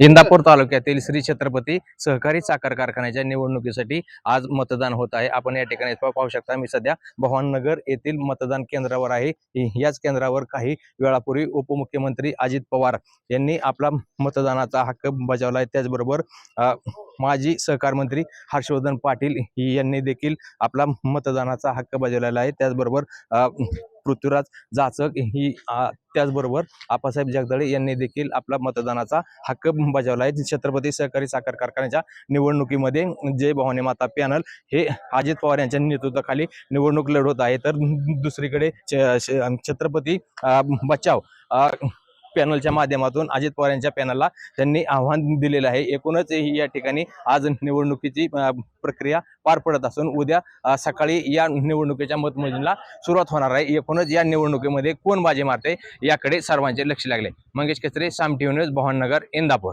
इंदापूर तालुक्यातील श्री छत्रपती सहकारी साखर कारखान्याच्या निवडणुकीसाठी आज मतदान होत आहे. आपण या ठिकाणी पाहू शकता मी सध्या भवाननगर येथील मतदान केंद्रावर आहे. याच केंद्रावर काही वेळापूर्वी उपमुख्यमंत्री अजित पवार यांनी आपला मतदानाचा हक्क बजावला आहे. त्याचबरोबर माजी सहकार मंत्री हर्षवर्धन पाटील यांनी देखील आपला मतदानाचा हक्क बजावलेला आहे. त्याचबरोबर पृथ्वीराज जाचक ही त्याचबरोबर आप्पासाहेब जगदळे यांनी देखील आपला मतदानाचा हक्क बजावला आहे. छत्रपती सहकारी साखर कारखान्याच्या निवडणुकीमध्ये जय भवानी माता पॅनल हे अजित पवार यांच्या नेतृत्वाखाली निवडणूक लढवत आहे. तर दुसरीकडे छ- छत्रपती बचाव पॅनलच्या माध्यमातून अजित पवार यांच्या पॅनलला त्यांनी आव्हान दिलेलं आहे. एकूणच या ठिकाणी आज निवडणुकीची प्रक्रिया पार पडत असून उद्या सकाळी या निवडणुकीच्या मतमोजणीला सुरुवात होणार आहे. एकूणच या निवडणुकीमध्ये कोण बाजी मारते याकडे सर्वांचे लक्ष लागले. Mangesh Kesare Saam TV news Bhavannagar Indapur.